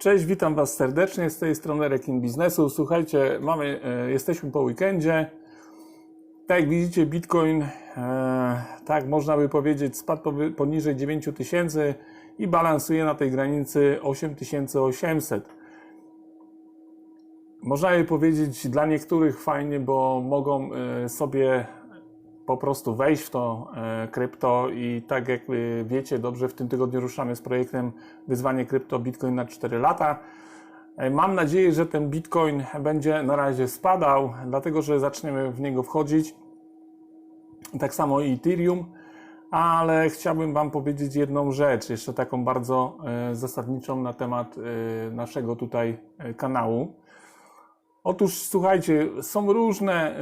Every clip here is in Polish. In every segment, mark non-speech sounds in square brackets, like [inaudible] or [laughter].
Cześć, witam Was serdecznie z tej strony Rekin Biznesu. Słuchajcie, mamy, e, jesteśmy po weekendzie. Tak jak widzicie, Bitcoin, e, tak można by powiedzieć, spadł poniżej 9000 tysięcy i balansuje na tej granicy 8800. Można by powiedzieć dla niektórych fajnie, bo mogą e, sobie po prostu wejść w to e, krypto i tak jak wiecie dobrze, w tym tygodniu ruszamy z projektem Wyzwanie Krypto Bitcoin na 4 lata. E, Mam nadzieję, że ten Bitcoin będzie na razie spadał, dlatego że zaczniemy w niego wchodzić. Tak samo i Ethereum, ale chciałbym Wam powiedzieć jedną rzecz, jeszcze taką bardzo e, zasadniczą na temat naszego tutaj kanału. Otóż słuchajcie, są różne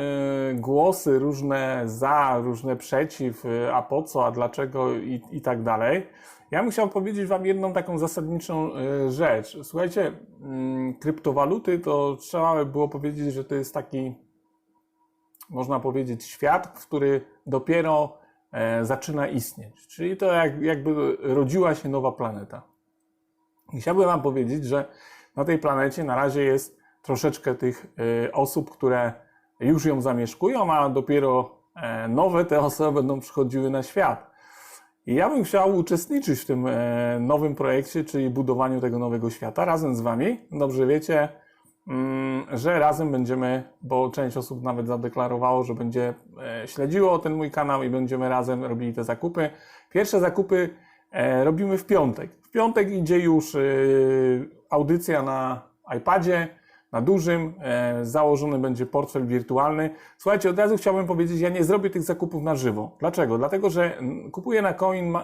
y, głosy, różne za, różne przeciw, y, a po co, a dlaczego i, i tak dalej. Ja chciał powiedzieć Wam jedną taką zasadniczą y, rzecz. Słuchajcie, mm, kryptowaluty to trzeba by było powiedzieć, że to jest taki, można powiedzieć, świat, który dopiero e, zaczyna istnieć. Czyli to jak, jakby rodziła się nowa planeta. I chciałbym Wam powiedzieć, że na tej planecie na razie jest troszeczkę tych y, osób, które już ją zamieszkują, a dopiero e, nowe te osoby będą przychodziły na świat. I ja bym chciał uczestniczyć w tym e, nowym projekcie, czyli budowaniu tego nowego świata razem z Wami. Dobrze wiecie, mm, że razem będziemy, bo część osób nawet zadeklarowało, że będzie e, śledziło ten mój kanał i będziemy razem robili te zakupy. Pierwsze zakupy e, robimy w piątek. W piątek idzie już e, audycja na iPadzie, na dużym, e, założony będzie portfel wirtualny. Słuchajcie, od razu chciałbym powiedzieć, ja nie zrobię tych zakupów na żywo. Dlaczego? Dlatego, że mm, kupuję na Coin, y,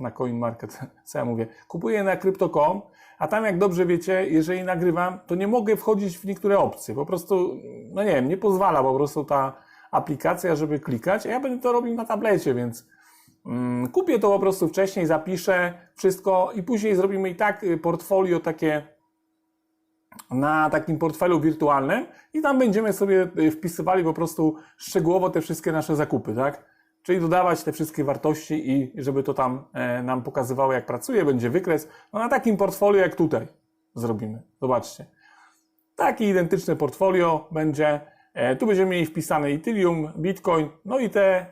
na Coin Market, [laughs] co ja mówię, kupuję na Crypto.com, a tam jak dobrze wiecie, jeżeli nagrywam, to nie mogę wchodzić w niektóre opcje. Po prostu, no nie wiem, nie pozwala po prostu ta aplikacja, żeby klikać, a ja będę to robił na tablecie, więc mm, kupię to po prostu wcześniej, zapiszę wszystko i później zrobimy i tak y, portfolio takie na takim portfelu wirtualnym i tam będziemy sobie y, wpisywali po prostu szczegółowo te wszystkie nasze zakupy, tak? Czyli dodawać te wszystkie wartości i żeby to tam e, nam pokazywało, jak pracuje, będzie wykres. No na takim portfolio jak tutaj zrobimy. Zobaczcie. Takie identyczne portfolio będzie. E, tu będziemy mieli wpisane Ethereum, Bitcoin, no i te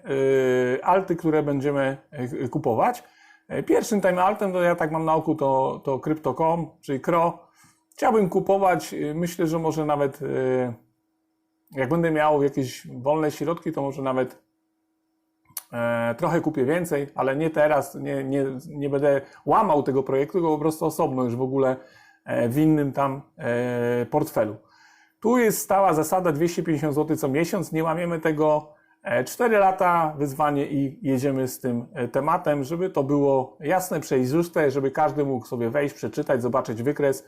alty, które będziemy kupować. E, Pierwszym time altem, to ja tak mam na oku, to, to Crypto.com, czyli CRO. Chciałbym kupować, y, myślę, że może nawet y, jak będę miał jakieś wolne środki, to może nawet e, trochę kupię więcej, ale nie teraz, nie, nie, nie będę łamał tego projektu, tylko po prostu osobno już w ogóle e, w innym tam e, portfelu. Tu jest stała zasada 250 zł co miesiąc, nie łamiemy tego. E, 4 lata wyzwanie i jedziemy z tym tematem, żeby to było jasne, przejrzyste, żeby każdy mógł sobie wejść, przeczytać, zobaczyć wykres.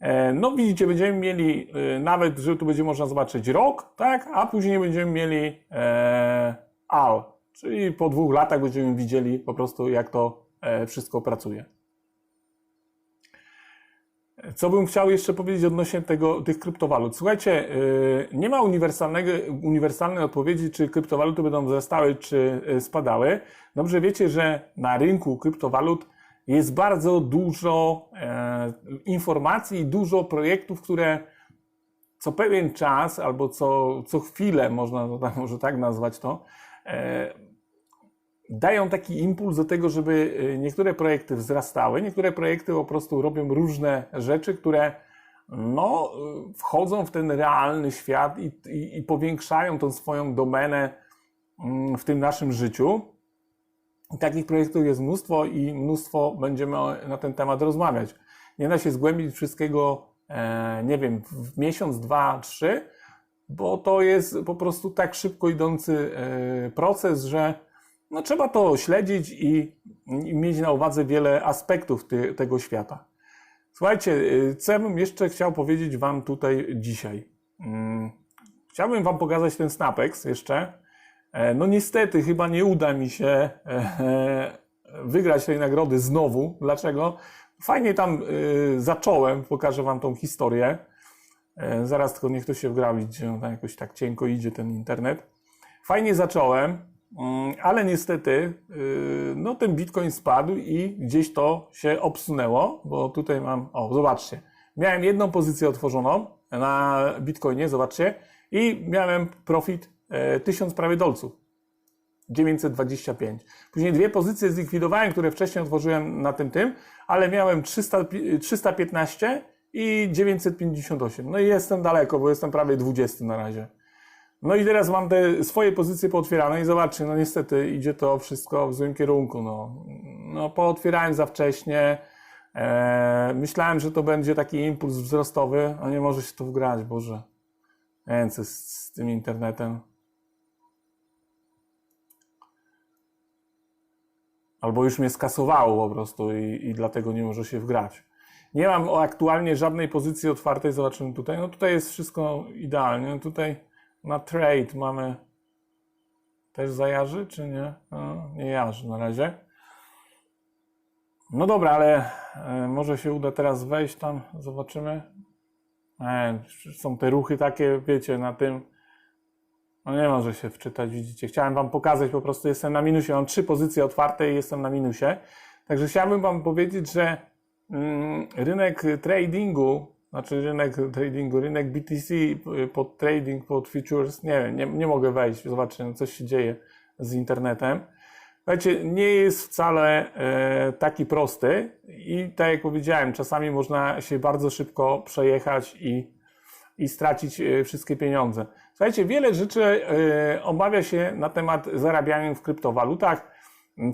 E, No widzicie, będziemy mieli e, nawet, że tu będzie można zobaczyć rok, tak, a później będziemy mieli e, AL, czyli po dwóch latach będziemy widzieli po prostu jak to e, wszystko pracuje. Co bym chciał jeszcze powiedzieć odnośnie tego, tych kryptowalut? Słuchajcie, nie ma uniwersalnego, uniwersalnej odpowiedzi, czy kryptowaluty będą wzrastały, czy spadały. Dobrze wiecie, że na rynku kryptowalut jest bardzo dużo e, informacji i dużo projektów, które co pewien czas albo co, co chwilę, można może tak nazwać to, e, dają taki impuls do tego, żeby y, niektóre projekty wzrastały, niektóre projekty po prostu robią różne rzeczy, które no, wchodzą w ten realny świat i, i, i powiększają tą swoją domenę mm, w tym naszym życiu. Takich projektów jest mnóstwo i mnóstwo będziemy na ten temat rozmawiać. Nie da się zgłębić wszystkiego, e, nie wiem, w miesiąc, dwa, trzy, bo to jest po prostu tak szybko idący e, proces, że no, trzeba to śledzić i, mieć na uwadze wiele aspektów tego świata. Słuchajcie, y, co ja bym jeszcze chciał powiedzieć Wam tutaj dzisiaj? Mm, Chciałbym Wam pokazać ten Snapex jeszcze. E, No niestety chyba nie uda mi się e, wygrać tej nagrody znowu. Dlaczego? Fajnie tam zacząłem, pokażę Wam tą historię. E, Zaraz tylko niech to się wgrawi, gdzie tam jakoś tak cienko idzie ten internet. Fajnie zacząłem, mm, ale niestety no ten Bitcoin spadł i gdzieś to się obsunęło, bo tutaj mam, o zobaczcie, miałem jedną pozycję otworzoną na Bitcoinie, zobaczcie, i miałem profit e, 1000 prawie dolców. 925. Później dwie pozycje zlikwidowałem, które wcześniej otworzyłem na tym tym, ale miałem 300, pi- 315 i 958. No i jestem daleko, bo jestem prawie 20 na razie. No i teraz mam te swoje pozycje pootwierane i zobaczcie, no niestety idzie to wszystko w złym kierunku. No, no pootwierałem za wcześnie. E, myślałem, że to będzie taki impuls wzrostowy, a nie może się to wgrać, Boże. Co jest z tym internetem. Albo już mnie skasowało po prostu i, i dlatego nie może się wgrać. Nie mam aktualnie żadnej pozycji otwartej, zobaczymy tutaj. No tutaj jest wszystko idealnie. No Tutaj na trade mamy też zajarzy, czy nie? No, nie jarzy na razie. No dobra, ale e, może się uda teraz wejść tam, zobaczymy. E, są te ruchy takie, wiecie, na tym. No nie może się wczytać, widzicie. Chciałem Wam pokazać, po prostu jestem na minusie. Mam trzy pozycje otwarte i jestem na minusie. Także chciałbym Wam powiedzieć, że mm, rynek tradingu, znaczy rynek tradingu, rynek BTC y, pod trading, pod futures, nie wiem, nie, nie mogę wejść, zobaczcie, coś się dzieje z internetem. Słuchajcie, nie jest wcale e, taki prosty i tak jak powiedziałem, czasami można się bardzo szybko przejechać i, i stracić e, wszystkie pieniądze. Słuchajcie, wiele rzeczy e, obawia się na temat zarabiania w kryptowalutach.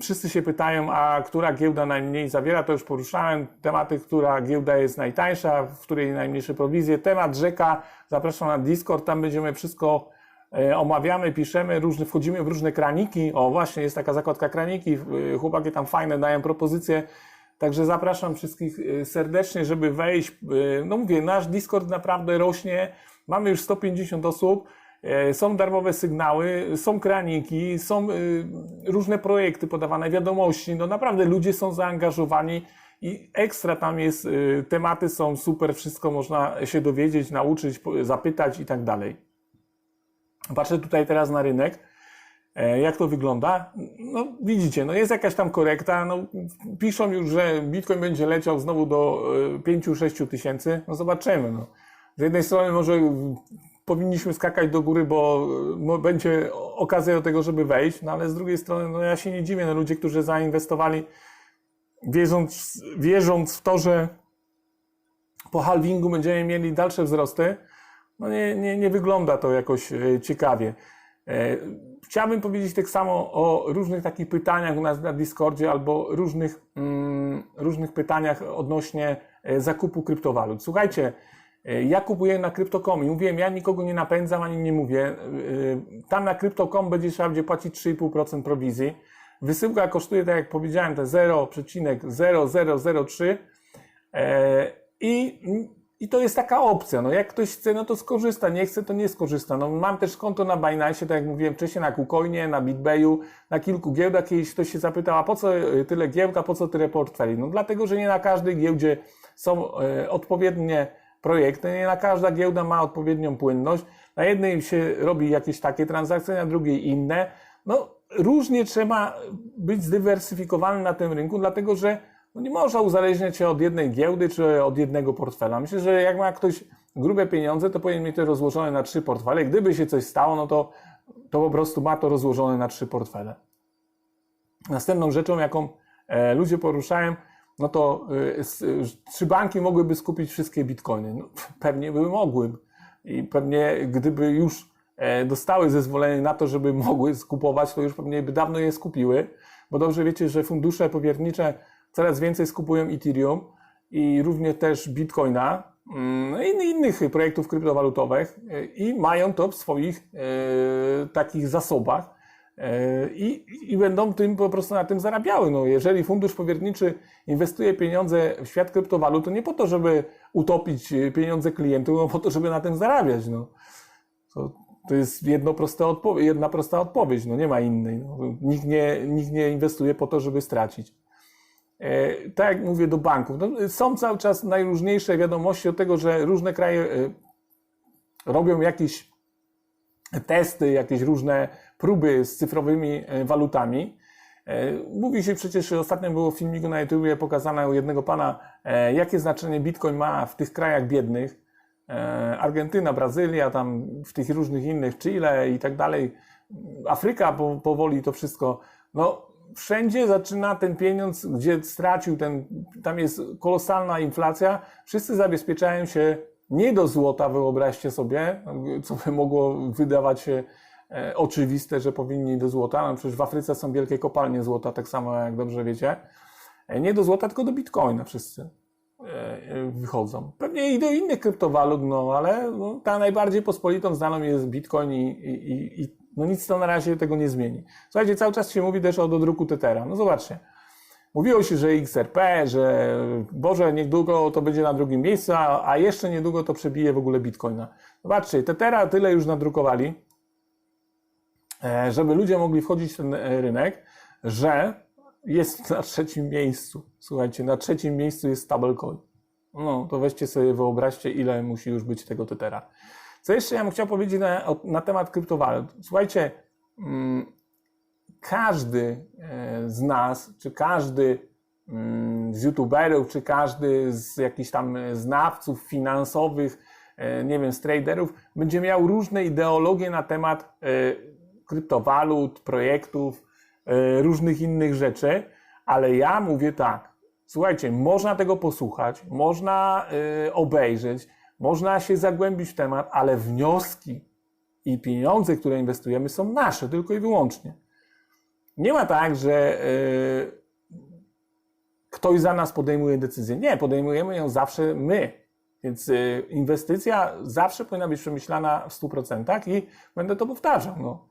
Wszyscy się pytają, a która giełda najmniej zawiera, to już poruszałem tematy, która giełda jest najtańsza, w której najmniejsze prowizje. Temat rzeka, zapraszam na Discord, tam będziemy wszystko e, omawiamy, piszemy, różne, wchodzimy w różne kraniki. O, właśnie jest taka zakładka kraniki, e, chłopaki tam fajne dają propozycje. Także zapraszam wszystkich serdecznie, żeby wejść. No mówię, nasz Discord naprawdę rośnie. Mamy już 150 osób. E, Są darmowe sygnały, są kraniki, są y, różne projekty podawane, wiadomości. No naprawdę ludzie są zaangażowani i ekstra tam jest, y, tematy są super, wszystko można się dowiedzieć, nauczyć, zapytać i tak dalej. Patrzę tutaj teraz na rynek. E, Jak to wygląda? No widzicie, no jest jakaś tam korekta. No, piszą już, że Bitcoin będzie leciał znowu do e, 5-6 tysięcy. No zobaczymy. No. Z jednej strony może powinniśmy skakać do góry, bo e, będzie okazja do tego, żeby wejść, no ale z drugiej strony no ja się nie dziwię. No, ludzie, którzy zainwestowali wierząc, wierząc w to, że po halvingu będziemy mieli dalsze wzrosty, no nie, nie, nie wygląda to jakoś e, ciekawie. E, Chciałbym powiedzieć tak samo o różnych takich pytaniach u nas na Discordzie albo różnych, mm, różnych pytaniach odnośnie zakupu kryptowalut. Słuchajcie, ja kupuję na Crypto.com i mówiłem, ja nikogo nie napędzam ani nie mówię. E, Tam na Crypto.com będzie trzeba będzie płacić 3,5% prowizji. Wysyłka kosztuje, tak jak powiedziałem, te 0,0003 E, I, I to jest taka opcja. No jak ktoś chce, no to skorzysta, nie chce, to nie skorzysta. No mam też konto na Binance, tak jak mówiłem wcześniej, na KuCoinie, na BitBayu, na kilku giełdach. Kiedyś ktoś się zapytał, a po co tyle giełd, a po co tyle portfeli? No dlatego, że nie na każdej giełdzie są e, odpowiednie projekty, nie na każda giełda ma odpowiednią płynność. Na jednej się robi jakieś takie transakcje, na drugiej inne. No różnie trzeba być zdywersyfikowanym na tym rynku, dlatego że no nie można uzależniać się od jednej giełdy czy od jednego portfela. Myślę, że jak ma ktoś grube pieniądze, to powinien mieć to rozłożone na trzy portfele. Gdyby się coś stało, no to, to po prostu ma to rozłożone na trzy portfele. Następną rzeczą, jaką e, ludzie poruszają, no to s- e, czy banki mogłyby skupić wszystkie bitcoiny? No, [laughs] pewnie by mogły. I pewnie gdyby już e, dostały zezwolenie na to, żeby [laughs] mogły skupować, to już pewnie by dawno je skupiły. Bo dobrze wiecie, że fundusze powiernicze coraz więcej skupują Ethereum i również też Bitcoina mm, no i inny- innych projektów kryptowalutowych e, i mają to w swoich e, takich zasobach. E, I, I będą tym po prostu na tym zarabiały. No, jeżeli fundusz powierniczy inwestuje pieniądze w świat kryptowalut, to nie po to, żeby utopić e, pieniądze klientów, tylko po to, żeby na tym zarabiać. No. To, to jest jedno proste jedna prosta odpowiedź, no nie ma innej. No. Nikt, nie, nikt nie inwestuje po to, żeby stracić. E, tak jak mówię do banków, no, są cały czas najróżniejsze wiadomości od tego, że różne kraje e, robią jakieś testy, jakieś różne próby z cyfrowymi e, walutami. E, Mówi się przecież, ostatnio było w filmiku na YouTubie pokazane u jednego pana, e, jakie znaczenie Bitcoin ma w tych krajach biednych. Argentyna, Brazylia, tam w tych różnych innych, Chile i tak dalej. Afryka po, powoli to wszystko. No, wszędzie zaczyna ten pieniądz, gdzie stracił ten, tam jest kolosalna inflacja. Wszyscy zabezpieczają się nie do złota, wyobraźcie sobie, co by mogło wydawać się e, oczywiste, że powinni do złota. No przecież w Afryce są wielkie kopalnie złota, tak samo jak dobrze wiecie. E, Nie do złota, tylko do bitcoina wszyscy e, wychodzą. Pewnie i do innych kryptowalut, no ale no, ta najbardziej pospolitą znaną jest bitcoin i, i, i- no nic to na razie tego nie zmieni. Słuchajcie, cały czas się mówi też o dodruku Tethera. No zobaczcie. Mówiło się, że XRP, że Boże, niedługo to będzie na drugim miejscu, a, a jeszcze niedługo to przebije w ogóle Bitcoina. Zobaczcie, Tethera tyle już nadrukowali, e, żeby ludzie mogli wchodzić w ten e, rynek, że jest na trzecim miejscu. Słuchajcie, na trzecim miejscu jest stablecoin. No, to weźcie sobie, wyobraźcie, ile musi już być tego Tethera. Co jeszcze ja bym chciał powiedzieć na, na temat kryptowalut? Słuchajcie, mm, każdy e, z nas, czy każdy mm, z youtuberów, czy każdy z jakichś tam znawców finansowych, e, nie wiem, z traderów, będzie miał różne ideologie na temat e, kryptowalut, projektów, różnych innych rzeczy, ale ja mówię tak. Słuchajcie, można tego posłuchać, można obejrzeć, można się zagłębić w temat, ale wnioski i pieniądze, które inwestujemy, są nasze tylko i wyłącznie. Nie ma tak, że y, ktoś za nas podejmuje decyzję. Nie, podejmujemy ją zawsze my. Więc y, inwestycja zawsze powinna być przemyślana w 100% i będę to powtarzał. No.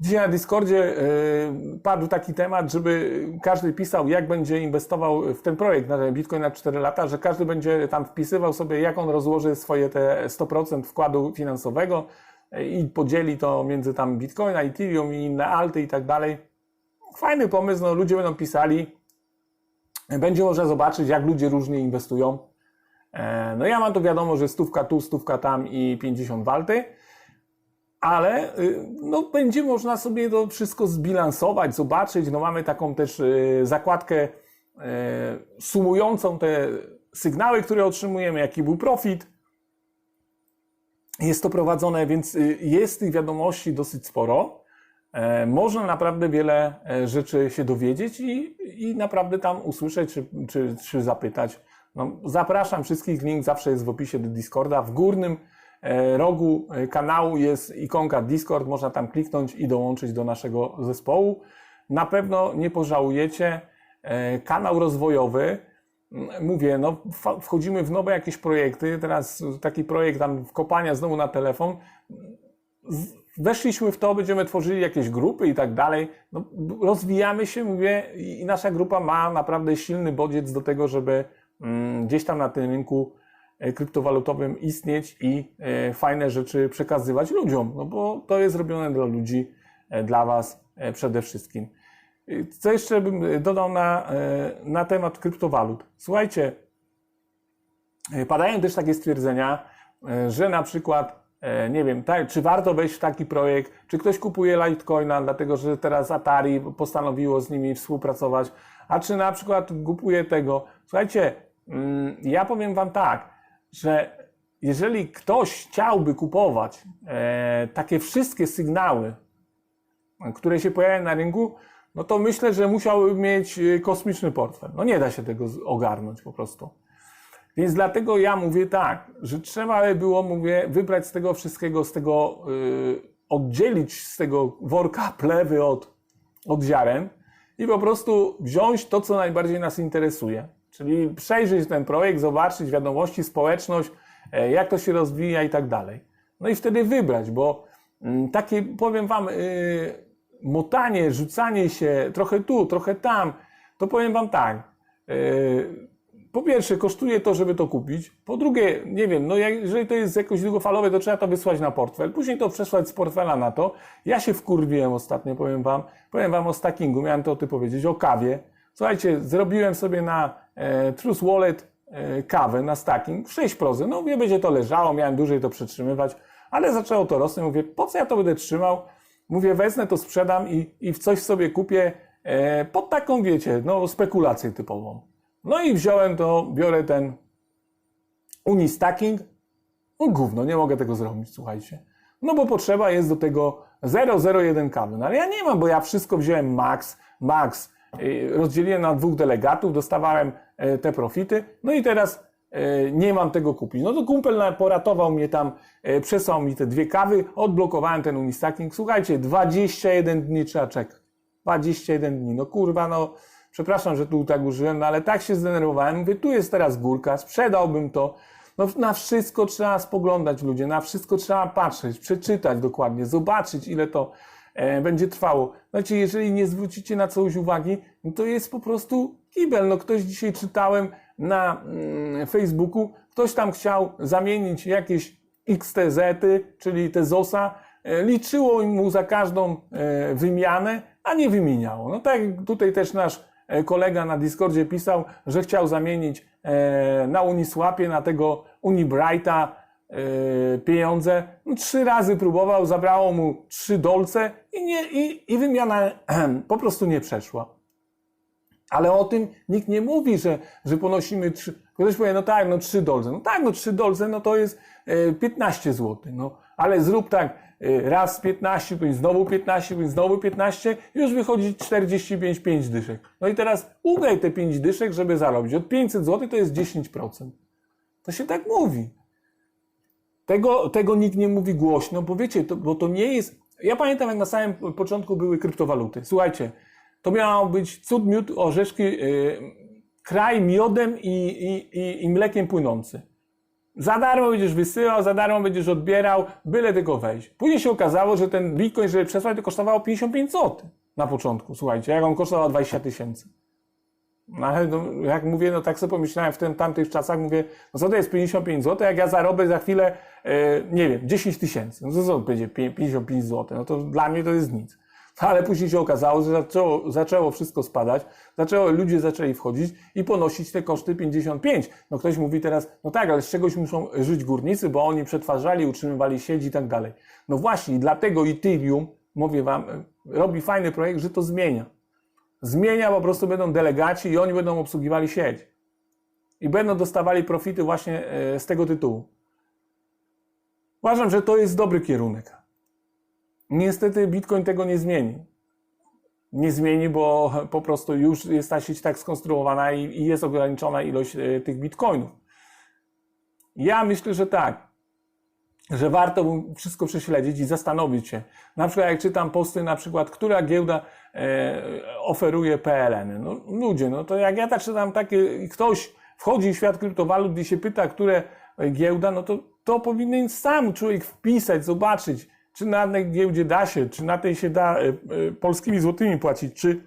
Dzisiaj na Discordzie y, padł taki temat, żeby każdy pisał, jak będzie inwestował w ten projekt na Bitcoin na 4 lata, że każdy będzie tam wpisywał sobie, jak on rozłoży swoje te 100% wkładu finansowego i podzieli to między tam Bitcoina, Ethereum i inne alty i tak dalej. Fajny pomysł, no ludzie będą pisali, będzie można zobaczyć, jak ludzie różnie inwestują. E, No ja mam to wiadomo, że stówka tu, stówka tam i 50 walty ale y, no, będzie można sobie to wszystko zbilansować, zobaczyć. No, mamy taką też y, zakładkę y, sumującą te sygnały, które otrzymujemy, jaki był profit. Jest to prowadzone, więc y, jest tych wiadomości dosyć sporo. E, Można naprawdę wiele e, rzeczy się dowiedzieć i, i naprawdę tam usłyszeć czy, czy, czy zapytać. No, zapraszam wszystkich, link zawsze jest w opisie do Discorda. W górnym e, rogu kanału jest ikonka Discord, można tam kliknąć i dołączyć do naszego zespołu. Na pewno nie pożałujecie. Kanał rozwojowy, mówię, no wchodzimy w nowe jakieś projekty, teraz taki projekt tam kopania znowu na telefon, weszliśmy w to, będziemy tworzyli jakieś grupy i tak dalej. No, rozwijamy się, mówię, i nasza grupa ma naprawdę silny bodziec do tego, żeby mm, gdzieś tam na tym rynku e, kryptowalutowym istnieć i e, fajne rzeczy przekazywać ludziom, no bo to jest robione dla ludzi, e, dla Was przede wszystkim. Co jeszcze bym e, dodał na, e, na temat kryptowalut? Słuchajcie, E, Padają też takie stwierdzenia, że na przykład, nie wiem, czy warto wejść w taki projekt, czy ktoś kupuje Litecoina, dlatego że teraz Atari postanowiło z nimi współpracować, a czy na przykład kupuje tego. Słuchajcie, mm, ja powiem Wam tak, że jeżeli ktoś chciałby kupować takie wszystkie sygnały, które się pojawiają na rynku, no to myślę, że musiałby mieć e, kosmiczny portfel. No nie da się tego ogarnąć po prostu. Więc dlatego ja mówię tak, że trzeba by było, mówię, wybrać z tego wszystkiego, z tego, yy, oddzielić z tego worka [laughs] plewy od, od ziaren i po prostu wziąć to, co najbardziej nas interesuje. Czyli przejrzeć ten projekt, zobaczyć wiadomości, społeczność, e, jak to się rozwija i tak dalej. No i wtedy wybrać, bo mm, takie, powiem Wam, yy, motanie, rzucanie się trochę tu, trochę tam, to powiem Wam tak. Yy, po pierwsze, kosztuje to, żeby to kupić. Po drugie, nie wiem, no jeżeli to jest jakoś długofalowe, to trzeba to wysłać na portfel. Później to przesłać z portfela na to. Ja się wkurwiłem ostatnio, powiem wam. Powiem wam o stackingu, miałem to o tym powiedzieć, o kawie. Słuchajcie, zrobiłem sobie na e, Trust Wallet e, kawę na stacking, 6%. No mówię, będzie to leżało, miałem dłużej to przetrzymywać, ale zaczęło to rosnąć. Mówię, po co ja to będę trzymał? Mówię, wezmę to, sprzedam i, i w coś sobie kupię e, pod taką, wiecie, no spekulację typową. No i wziąłem to, biorę ten Unistacking. No gówno, nie mogę tego zrobić, słuchajcie. No bo potrzeba jest do tego 0,01 kawy. No ale ja nie mam, bo ja wszystko wziąłem max, max, y, rozdzieliłem na dwóch delegatów, dostawałem e, te profity, no i teraz nie mam tego kupić. No to kumpel poratował mnie tam, e, przesłał mi te dwie kawy, odblokowałem ten Unistacking. Słuchajcie, 21 dni trzeba czekać. 21 dni. No kurwa, no przepraszam, że tu tak użyłem, no ale tak się zdenerwowałem. Mówię, tu jest teraz górka, sprzedałbym to. No na wszystko trzeba spoglądać ludzie, na wszystko trzeba patrzeć, przeczytać dokładnie, zobaczyć ile to e, będzie trwało. Znaczy, jeżeli nie zwrócicie na coś uwagi, no to jest po prostu kibel. No ktoś dzisiaj czytałem na mm, Facebooku, ktoś tam chciał zamienić jakieś XTZ-y, czyli te ZOSa, e, liczyło mu za każdą e, wymianę, a nie wymieniało. No tak tutaj też nasz e, kolega na Discordzie pisał, że chciał zamienić na Uniswapie, na tego Unibrighta pieniądze. No, trzy razy próbował, zabrało mu trzy dolce i, nie, i, i wymiana [clears throat] po prostu nie przeszła. Ale o tym nikt nie mówi, że, że ponosimy trzy. Ktoś powie, no tak, no 3 dolce. No tak, no 3 dolce, no to jest e, 15 zł. No, ale zrób tak, e, raz 15, później znowu 15, później znowu 15, już wychodzi 45, 5 dyszek. No i teraz ugraj te 5 dyszek, żeby zarobić. Od 500 zł to jest 10%. To się tak mówi. Tego, tego nikt nie mówi głośno, bo wiecie, to, bo to nie jest. Ja pamiętam, jak na samym początku były kryptowaluty. Słuchajcie, to miało być cud, miód, orzeszki, yy, kraj miodem i, i, i, i mlekiem płynący. Za darmo będziesz wysyłał, za darmo będziesz odbierał, byle tylko wejść. Później się okazało, że ten bitcoin, żeby przesłać, to kosztowało 55 zł na początku. Słuchajcie, jak on kosztował 20 tysięcy. No ale no, jak mówię, no tak sobie pomyślałem w tym, tamtych czasach, mówię, no co to jest 55 zł, jak ja zarobię za chwilę, e, nie wiem, 10 tysięcy, no to co będzie 55 zł, no to dla mnie to jest nic. [laughs] Ale później się okazało, że zaczęło, zaczęło wszystko spadać, zaczęło, ludzie zaczęli wchodzić i ponosić te koszty 55. No ktoś mówi teraz, no tak, ale z czegoś muszą żyć górnicy, bo oni przetwarzali, utrzymywali sieć i tak dalej. No właśnie, dlatego Ethereum, mówię wam, robi fajny projekt, że to zmienia zmienia, po prostu będą delegaci i oni będą obsługiwali sieć. I będą dostawali profity właśnie e, z tego tytułu. Uważam, że to jest dobry kierunek. Niestety Bitcoin tego nie zmieni. Nie zmieni, bo po prostu już jest ta sieć tak skonstruowana i, jest ograniczona ilość e, tych bitcoinów. Ja myślę, że tak że warto wszystko prześledzić i zastanowić się. Na przykład jak czytam posty, na przykład, która giełda e, oferuje PLN. No ludzie, no to jak ja tak czytam takie, ktoś wchodzi w świat kryptowalut i się pyta, które giełda, no to to powinien sam człowiek wpisać, zobaczyć, czy na tej giełdzie da się, czy na tej się da e, e, polskimi złotymi płacić, czy,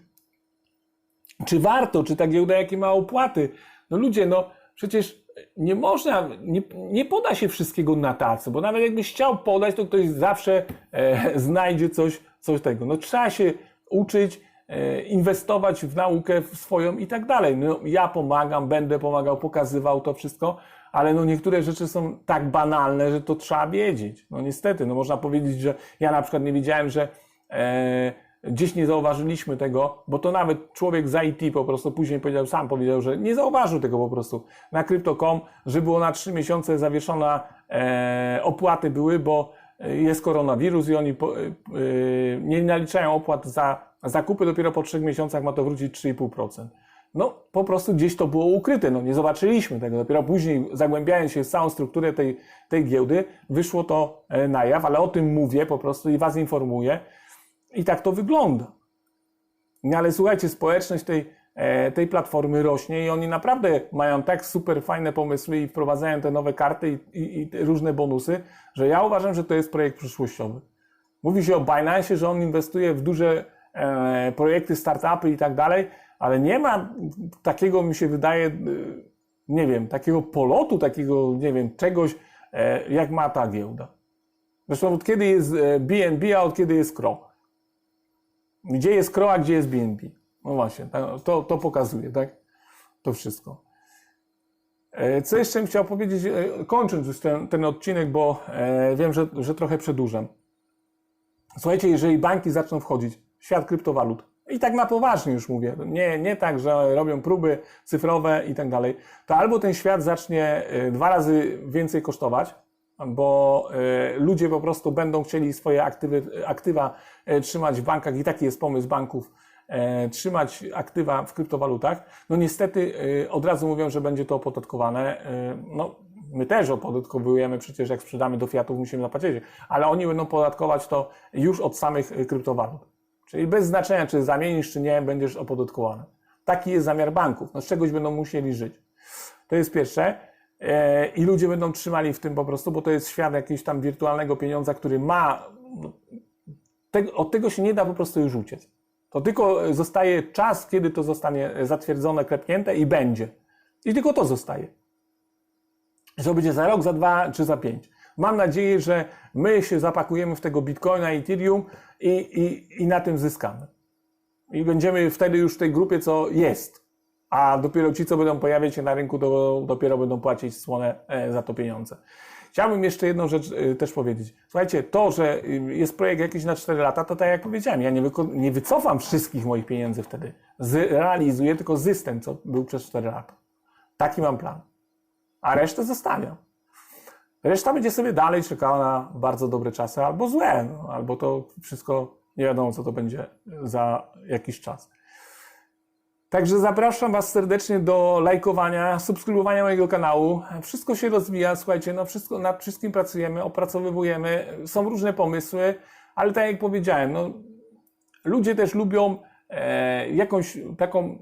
czy warto, czy ta giełda jakie ma opłaty. No ludzie, no przecież nie można, nie, nie poda się wszystkiego na tacy, bo nawet jakbyś chciał podać, to ktoś zawsze e, [laughs] znajdzie coś, coś tego. No trzeba się uczyć, e, inwestować w naukę w swoją i tak dalej. No, ja pomagam, będę pomagał, pokazywał to wszystko, ale no niektóre rzeczy są tak banalne, że to trzeba wiedzieć. No niestety, no można powiedzieć, że ja na przykład nie wiedziałem, że e, gdzieś nie zauważyliśmy tego, bo to nawet człowiek z IT po prostu później powiedział, sam powiedział, że nie zauważył tego po prostu na Crypto.com, że było na trzy miesiące zawieszona, e, opłaty były, bo jest koronawirus i oni po, e, nie naliczają opłat za zakupy, dopiero po trzech miesiącach ma to wrócić 3,5%. No, po prostu gdzieś to było ukryte, no nie zobaczyliśmy tego. Dopiero później, zagłębiając się w całą strukturę tej, tej giełdy, wyszło to e, na jaw, ale o tym mówię po prostu i Was informuję. I tak to wygląda. No ale słuchajcie, społeczność tej, e, tej platformy rośnie i oni naprawdę mają tak super fajne pomysły i wprowadzają te nowe karty i, i, i różne bonusy, że ja uważam, że to jest projekt przyszłościowy. Mówi się o Binance, że on inwestuje w duże e, projekty, startupy i tak dalej, ale nie ma takiego, mi się wydaje, e, nie wiem, takiego polotu, takiego, nie wiem, czegoś, e, jak ma ta giełda. Zresztą od kiedy jest BNB, a od kiedy jest Kro. Gdzie jest Kro, a gdzie jest BNB? No właśnie, to, to pokazuje, tak? To wszystko. E, Co jeszcze bym chciał powiedzieć, e, kończąc już ten, ten odcinek, bo e, wiem, że, że trochę przedłużam. Słuchajcie, jeżeli banki zaczną wchodzić w świat kryptowalut, i tak na poważnie już mówię, nie, nie tak, że robią próby cyfrowe i tak dalej, to albo ten świat zacznie y, dwa razy więcej kosztować, bo y, ludzie po prostu będą chcieli swoje aktywy, aktywa y, trzymać w bankach i taki jest pomysł banków, trzymać aktywa w kryptowalutach. No niestety od razu mówią, że będzie to opodatkowane. No, my też opodatkowujemy przecież, jak sprzedamy do fiatów, musimy zapłacić, ale oni będą podatkować to już od samych kryptowalut. Czyli bez znaczenia, czy zamienisz, czy nie, będziesz opodatkowany. Taki jest zamiar banków. No z czegoś będą musieli żyć. To jest pierwsze. E, I ludzie będą trzymali w tym po prostu, bo to jest świat jakiegoś tam wirtualnego pieniądza, który ma. no, od tego się nie da po prostu już uciec. To tylko zostaje czas, kiedy to zostanie zatwierdzone, klepnięte i będzie. I tylko to zostaje. Że to będzie za rok, za dwa czy za pięć. Mam nadzieję, że my się zapakujemy w tego bitcoina Ethereum i, i, i na tym zyskamy. I będziemy wtedy już w tej grupie, co jest. A dopiero ci, co będą pojawiać się na rynku, to dopiero będą płacić słone za to pieniądze. Chciałbym jeszcze jedną rzecz e, też powiedzieć. Słuchajcie, to, że jest projekt jakiś na 4 lata, to tak jak powiedziałem, ja nie, nie wycofam wszystkich moich pieniędzy wtedy. Zrealizuję tylko system, co był przez 4 lata. Taki mam plan. A resztę zostawiam. Reszta będzie sobie dalej czekała na bardzo dobre czasy, albo złe, no, albo to wszystko nie wiadomo, co to będzie za jakiś czas. Także zapraszam Was serdecznie do lajkowania, subskrybowania mojego kanału. Wszystko się rozwija, słuchajcie, no wszystko, nad wszystkim pracujemy, opracowywujemy, są różne pomysły, ale tak jak powiedziałem, no, ludzie też lubią e, jakąś taką,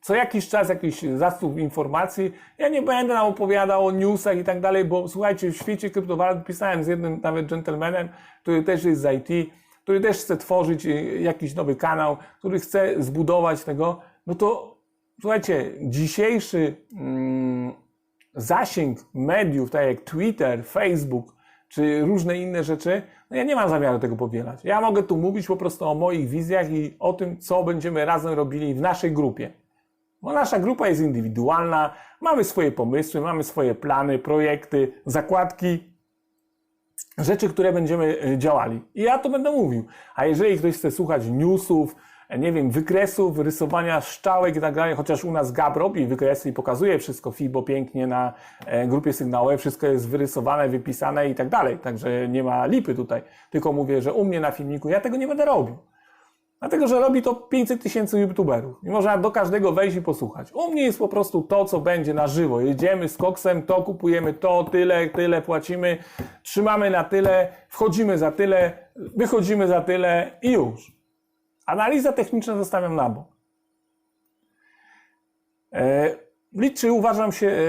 co jakiś czas jakiś zasób informacji. Ja nie będę nam opowiadał o newsach i tak dalej, bo słuchajcie, w świecie kryptowalut pisałem z jednym nawet gentlemanem, który też jest z IT, który też chce tworzyć e, jakiś nowy kanał, który chce zbudować tego, no to słuchajcie, dzisiejszy mm, zasięg mediów, tak jak Twitter, Facebook, czy różne inne rzeczy, no ja nie mam zamiaru tego powielać. Ja mogę tu mówić po prostu o moich wizjach i o tym, co będziemy razem robili w naszej grupie. Bo nasza grupa jest indywidualna, mamy swoje pomysły, mamy swoje plany, projekty, zakładki, rzeczy, które będziemy e, działali. I ja to będę mówił. A jeżeli ktoś chce słuchać newsów, e, nie wiem, wykresów, rysowania szczałek i tak dalej, chociaż u nas Gab robi wykresy i pokazuje wszystko FIBO pięknie na e, grupie sygnałowej, wszystko jest wyrysowane, wypisane i tak dalej, także nie ma lipy tutaj. Tylko mówię, że u mnie na filmiku ja tego nie będę robił. Dlatego, że robi to 500 tysięcy youtuberów i można do każdego wejść i posłuchać. U mnie jest po prostu to, co będzie na żywo. Jedziemy z koksem, to kupujemy to, tyle, tyle płacimy, trzymamy na tyle, wchodzimy za tyle, wychodzimy za tyle i już. Analiza techniczna zostawiam na bok. E, liczy, uważam się, e,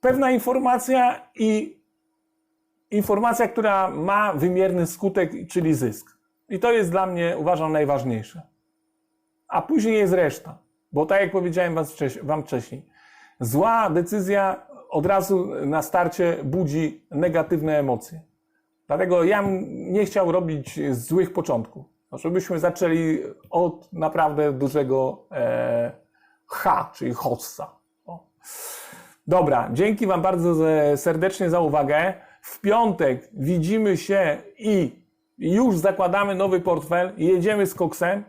pewna informacja i informacja, która ma wymierny skutek, czyli zysk. I to jest dla mnie, uważam, najważniejsze. A później jest reszta. Bo tak jak powiedziałem Wam wcześniej, zła decyzja od razu na starcie budzi negatywne emocje. Dlatego ja nie chciał robić złych początków. No, Żebyśmy zaczęli od naprawdę dużego e, H, czyli hossa. Dobra, dzięki Wam bardzo serdecznie za uwagę. W piątek widzimy się i już zakładamy nowy portfel i jedziemy z koksem.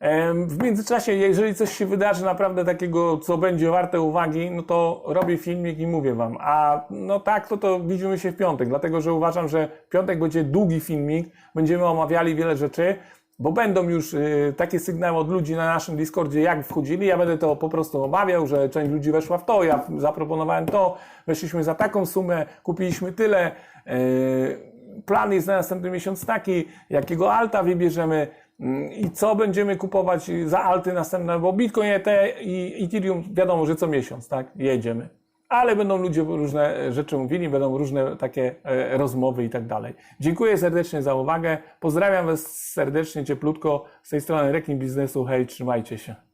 Em, W międzyczasie, jeżeli coś się wydarzy naprawdę takiego, co będzie warte uwagi, no to robię filmik i mówię Wam. A no tak, to to widzimy się w piątek, dlatego że uważam, że piątek będzie długi filmik, będziemy omawiali wiele rzeczy, bo będą już y, takie sygnały od ludzi na naszym Discordzie, jak wchodzili. Ja będę to po prostu omawiał, że część ludzi weszła w to, ja zaproponowałem to, weszliśmy za taką sumę, kupiliśmy tyle. Plan jest na następny miesiąc taki, jakiego alta wybierzemy mm, i co będziemy kupować za alty następne, bo Bitcoin ET i Ethereum wiadomo, że co miesiąc, tak, jedziemy. Ale będą ludzie różne rzeczy mówili, będą różne takie e, rozmowy i tak dalej. Dziękuję serdecznie za uwagę. Pozdrawiam Was serdecznie, cieplutko. Z tej strony Rekin Biznesu. Hej, trzymajcie się.